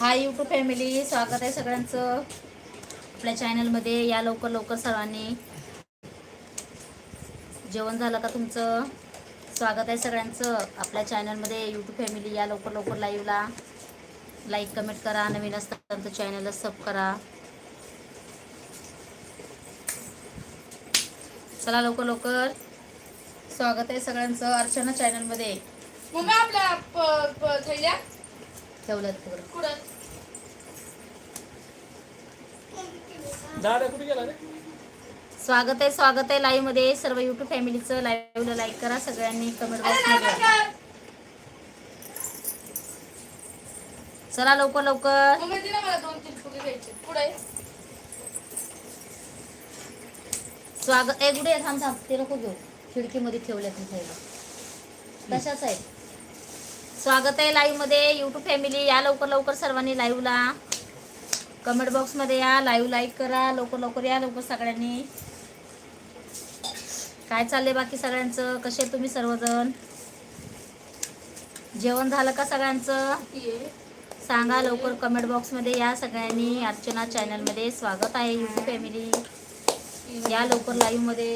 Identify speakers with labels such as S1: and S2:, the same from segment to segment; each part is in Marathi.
S1: हाय यूट्यूब फॅमिली स्वागत आहे सगळ्यांचं. आपल्या चॅनलमध्ये या लवकर लवकर सर्वांनी. जेवण झालं का तुमचं? स्वागत आहे सगळ्यांचं. आपल्या चॅनलमध्ये यूट्यूब फॅमिली या लवकर लवकर लाईव्हला लाईक कमेंट करा. नवीन असताना तर चॅनलला सब करा. चला लवकर लवकर. स्वागत आहे सगळ्यांचं अर्चना चॅनलमध्ये
S2: मम्मी आपल्या
S1: ठेवलं
S2: कुठं
S3: कुठे गेला रे?
S1: स्वागत आहे स्वागत आहे लाईव्हमध्ये. सर्व युट्यूब फॅमिलीचं लाईव्हला लाईक करा. सगळ्यांनी कमेंट बॉक्स
S2: नाही
S1: मध्ये. चला लवकर लवकर.
S2: मम्मी दे ना मला दोन तीन फुगे घ्यायचे. पुढे.
S1: स्वागत ए गुडे थांब थांब. ते नको घेऊ. खिडकीमध्ये ठेवल्यात मी थैला तशाच आहे स्वागत आहे लाईव्हमध्ये. युट्यूब फॅमिली या लवकर लवकर सर्वांनी लाईव्हला कमेंट बॉक्समध्ये या लाईव्ह लाईक करा लवकर लवकर या लवकर सगळ्यांनी. काय चाललंय बाकी सगळ्यांचं? कसे तुम्ही सर्वजण? जेवण झालं का सगळ्यांचं? सांगा लवकर कमेंट बॉक्समध्ये या सगळ्यांनी. अर्चना चॅनलमध्ये स्वागत आहे युट्यूब फॅमिली या लवकर लाईव्हमध्ये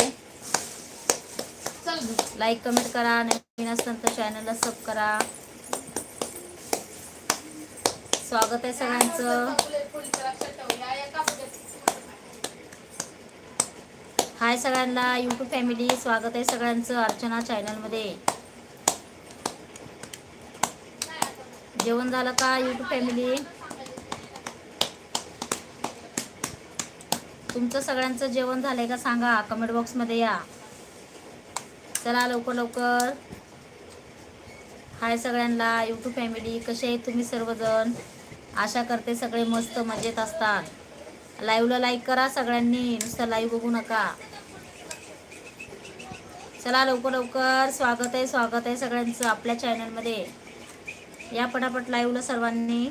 S2: चल.
S1: लाईक कमेंट करा. नवीन असताना तर चॅनलला सब करा. स्वागत आहे सगळ्यांचं. हाय सगळ्यांना युट्यूब फॅमिली स्वागत आहे सगळ्यांचं अर्चना चॅनलमध्ये जेवण झालं का युट्यूब फॅमिली तुमचं सगळ्यांचं जेवण झालंय का सांगा कमेंट बॉक्समध्ये या. चला लवकर लवकर. हाय सगळ्यांना युट्यूब फॅमिली कसे आहेत तुम्ही सर्वजण? आशा करते सगळे मस्त मजेत असतात. लाईव्हला लाईक करा सगळ्यांनी. नुसतं लाईव्ह बघू नका. चला लवकर लवकर. स्वागत आहे स्वागत आहे सगळ्यांचं आपल्या चॅनलमध्ये या पटापट लाईव्हला सर्वांनी.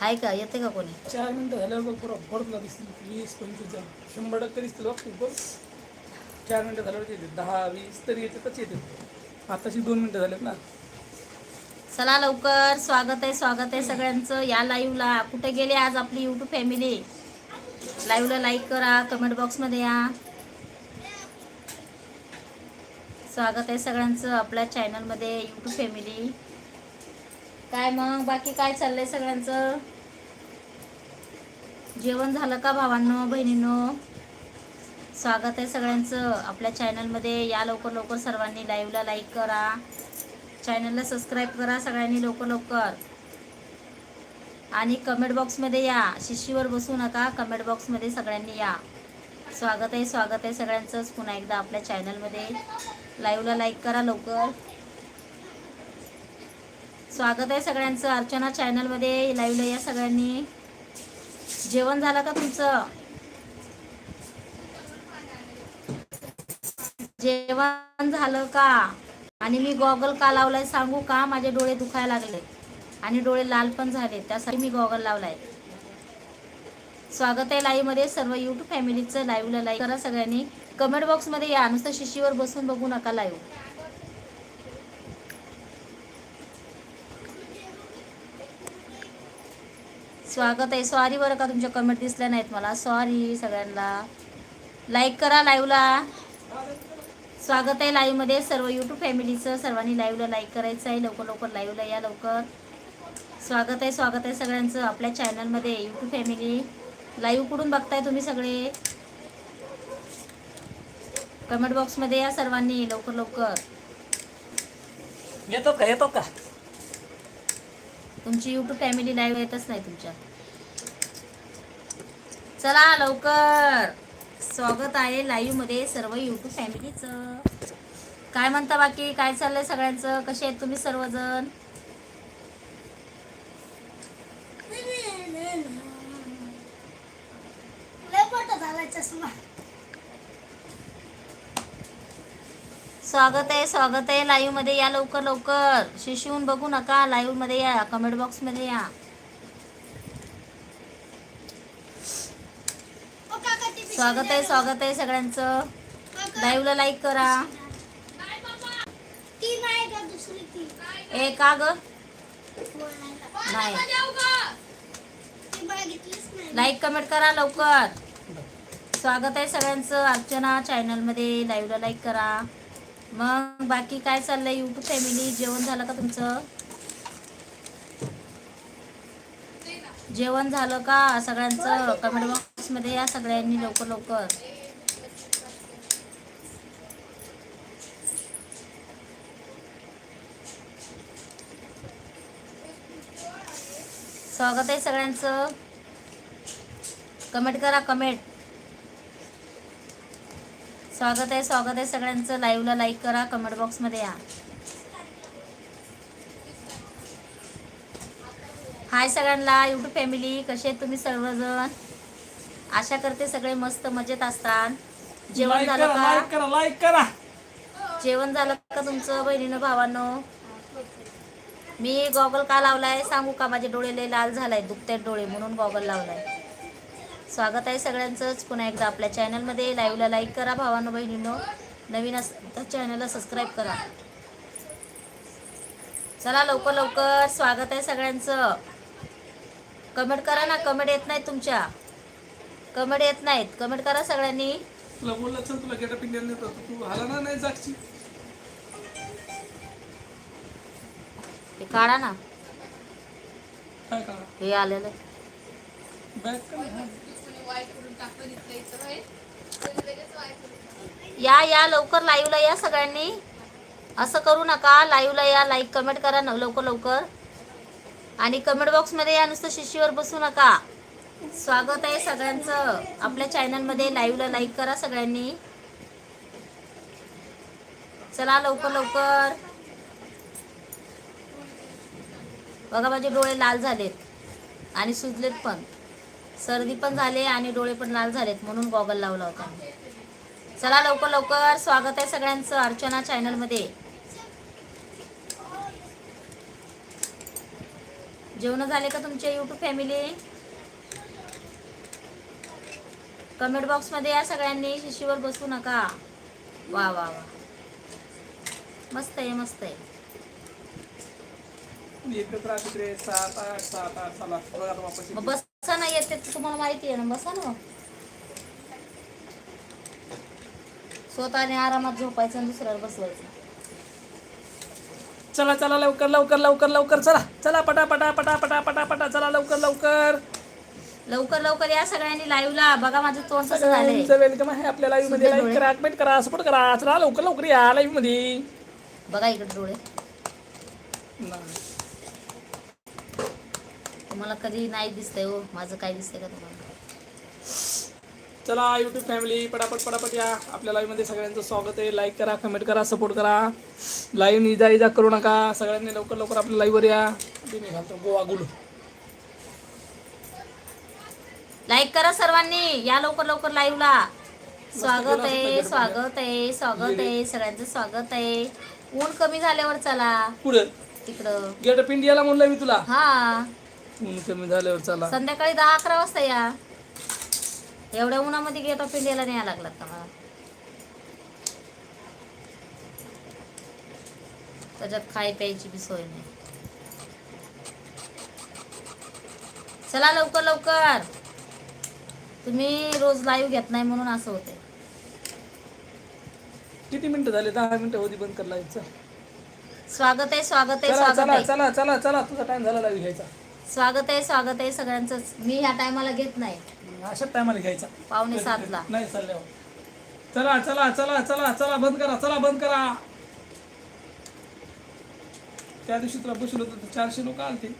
S1: हाय का? येते का कोणी?
S3: चार मिनिटं झाल्यावर बघ पुरा भरतला दिसतील वीस पंचवीस शंभर टक्के दिसतील बघ चार मिनिटं झाल्यावर येते. दहा वीस तरी येतातच येते. आताशी दोन मिनिटं झालेत ना.
S1: चला लवकर स्वागत आहे स्वागत आहे सगळ्यांचं. या लाईव्हला कुठे गेले आज आपली यूट्यूब फॅमिली लाईव्हला लाईक करा कमेंट बॉक्समध्ये या. स्वागत आहे सगळ्यांचं आपल्या चॅनलमध्ये युट्यूब फॅमिली काय मग? बाकी काय चाललंय सगळ्यांचं? जेवण झालं का भावांनो बहिणींनो? स्वागत आहे सगळ्यांचं आपल्या चॅनलमध्ये या लवकर लवकर सर्वांनी लाईव्हला लाईक करा. चॅनलला सबस्क्राईब करा सगळ्यांनी लवकर लवकर. आणि कमेंट बॉक्समध्ये या. शिशीवर बसू नका. कमेंट बॉक्समध्ये सगळ्यांनी या. स्वागत आहे स्वागत आहे सगळ्यांचंच. पुन्हा एकदा आपल्या चॅनलमध्ये लाईव्हला लाईक करा लवकर. स्वागत आहे सगळ्यांचं. अर्चना चॅनलमध्ये लाईव्हला या सगळ्यांनी. जेवण झालं का तुमचं? जेवण झालं का? आणि मी गॉगल का लावलाय सांगू का? माझे डोळे दुखायला लागले. आणि डोळे लाल पण झाले. त्यासाठी मी गॉगल लावलाय. स्वागत आहे लाईव्हमध्ये सर्व युट्यूब फॅमिलीचं. लाईव्हला लाईव्ह करा सगळ्यांनी. कमेंट बॉक्समध्ये या. नुसतं शिशीवर बसून बघू नका लाईव्ह. स्वागत आहे. सॉरी बरं का तुमच्या कमेंट दिसल्या नाहीत मला. सॉरी सगळ्यांना. लाईक करा लाईव्हला. स्वागत आहे लाईव्हमध्ये. सर्व युट्यूब फॅमिलीचं सर्वांनी लाईव्हला लाईक करायचं आहे. लवकर लवकर लाईव्हला या लवकर. स्वागत आहे स्वागत आहे सगळ्यांचं आपल्या चॅनलमध्ये युट्यूब फॅमिली लाईव्ह कुठून बघताय तुम्ही सगळे? कमेंट बॉक्समध्ये या सर्वांनी लवकर लवकर.
S3: येतो का येतो का?
S1: तुमची युट्यूब फॅमिली लाईव्ह येतच नाही तुमच्या. चला लवकर. स्वागत आहे लाईव्हमध्ये सर्व युट्यूब फॅमिलीचं काय म्हणता बाकी? काय चाललंय सगळ्यांचं? कसे आहेत तुम्ही सर्वजण? स्वागत आहे स्वागत आहे लाईव्हमध्ये. या लवकर लवकर. शिशून बघू नका. लाईव्हमध्ये या कमेंट बॉक्समध्ये या. स्वागत आहे स्वागत आहे सगळ्यांचं. लाईव्हला लाईक करा. ए का ग? नाही. लाईक कमेंट करा लवकर. स्वागत आहे सगळ्यांचं. अर्चना चॅनलमध्ये लाईव्हला लाईक करा. मग बाकी काय चाललंय? युट्यूब फॅमिली जेवण झालं का तुमचं? जेवण झालं का सगळ्यांचं? कमेंट मध्ये या सगळ्यांनी लवकर लवकर. स्वागत आहे सगळ्यांचं. कमेंट करा कमेंट. स्वागत आहे स्वागत आहे सगळ्यांचं. लाईव्हला लाईक करा कमेंट बॉक्समध्ये या. हाय सगळ्यांना युट्यूब फॅमिली कसे आहेत तुम्ही सर्वजण? आशा करते सगळे मस्त मजेत असतात. जेवण झालं का?
S3: लाईक करा लाईक करा.
S1: जेवण झालं का तुमचं बहिणीनं भावांनो? मी गॉगल का लावलाय सांगू का? माझे डोळे लय लाल झालाय दुखतात डोळे म्हणून गॉगल लावलाय. स्वागत आहे सगळ्यांचंच. पुन्हा एकदा आपल्या चॅनलमध्ये लाईव्हला लाईक करा भावांनो बहिणींनो. नवीन तर चॅनलला सबस्क्राईब करा. चला लवकर लवकर स्वागत आहे सगळ्यांचं. कमेंट करा ना कमेंट येत नाहीत तुमच्या. कमेंट येत नाहीत. कमेंट करा सगळ्यांनी.
S3: तुला बोललं चल तुला गेटअप इंडियन तू नाही जागची?
S1: हे काढा ना.
S3: काय करा
S1: हे आलेलं. या या लवकर लाईव्हला या सगळ्यांनी. असं करू नका. लाईव्हला या लाईक कमेंट करा न लवकर लवकर. आणि कमेंट बॉक्समध्ये या नुसतं शिशीवर बसू नका. स्वागत आहे सगळ्यांचं. आपल्या चॅनलमध्ये लाईव्हला लाईक करा सगळ्यांनी. चला लवकर लवकर. बघा माझे डोळे लाल झालेत आणि सुजलेत पण. सर्दी पण झाले आणि डोळे पण लाल झालेत म्हणून गॉगल लावला होता. चला लवकर लवकर. स्वागत आहे सगळ्यांचं अर्चना चॅनलमध्ये जेवण झाले का तुमचे युट्यूब फॅमिली कमेंट बॉक्समध्ये या सगळ्यांनी शिशीवर बसू नका. वा वा वा. मस्त आहे मस्त आहे. मग बसा ना येते ते तुम्हाला माहिती आहे ना बसा ना स्वतःने आरामात झोपायचं आणि दुसऱ्यावर बसवायचं.
S3: चला चला लवकर लवकर लवकर लवकर चला चला पटा पटा पटा पटा पटा पटा चला लवकर लवकर.
S1: लवकर लवकर या सगळ्यांनी लाईव्हला बघा माझं तोंड कसं झालंय.
S3: सगळ्यांचं वेलकम आहे आपल्या लाईव्हमध्ये.
S1: सुंदर
S3: लाईक करा कमेंट करा सपोर्ट करा. चला लवकर लवकर या लाईव्हमध्ये.
S1: बघा इकडे डोळे. तुम्हाला कधी नाही दिसतंय हो. माझं काय दिसतंय का तुम्हाला?
S3: चला युट्यूब फॅमिली पटापट पटापट या. आपल्या लाईव्हमध्ये सगळ्यांचं स्वागत आहे. लाईक करा कमेंट करा सपोर्ट करा. लाईव्ह इजा इजा करू नका. सगळ्यांनी लवकर लवकर आपल्या लाईव्ह वर या. मी घालतो गोवा गुलू.
S1: लाईक करा सर्वांनी. या लवकर लवकर लाईव्हला स्वागत आहे स्वागत आहे स्वागत आहे सगळ्यांचं स्वागत आहे. ऊन कमी झाल्यावर चला.
S3: पुढे
S1: तिकडं.
S3: गेट ऑफ इंडियाला म्हणलं मी तुला.
S1: हा.
S3: ऊन कमी झाल्यावर चला.
S1: संध्याकाळी दहा अकरा वाजता या. एवढ्या उन्हामध्ये गेट ऑफ इंडियाला न्यायला लागलात का मला? त्याच्यात खाय प्यायची बी सोय नाही. चला लवकर लवकर. तुम्ही रोज लाईव्ह घेत नाही म्हणून असं होते
S3: किती मिनिटं झाले? दहा मिनिटं होती बंद कर लाईव्ह
S1: स्वागत आहे स्वागत आहे
S3: चला
S1: स्वागत
S3: चला
S1: आहे.
S3: चला चला चला. तुझा टाइम झाला लाईव्ह घ्यायचा.
S1: स्वागत आहे स्वागत आहे सगळ्यांचं मी ह्या टायमाला घेत नाही.
S3: अशाच टायमाला घ्यायचा.
S1: पावणे सातला.
S3: नाही चालल्यावर चला चला चला चला चला बंद करा चला बंद करा. त्या दिवशी तुला बसलो होतो चारशे लोक आलते.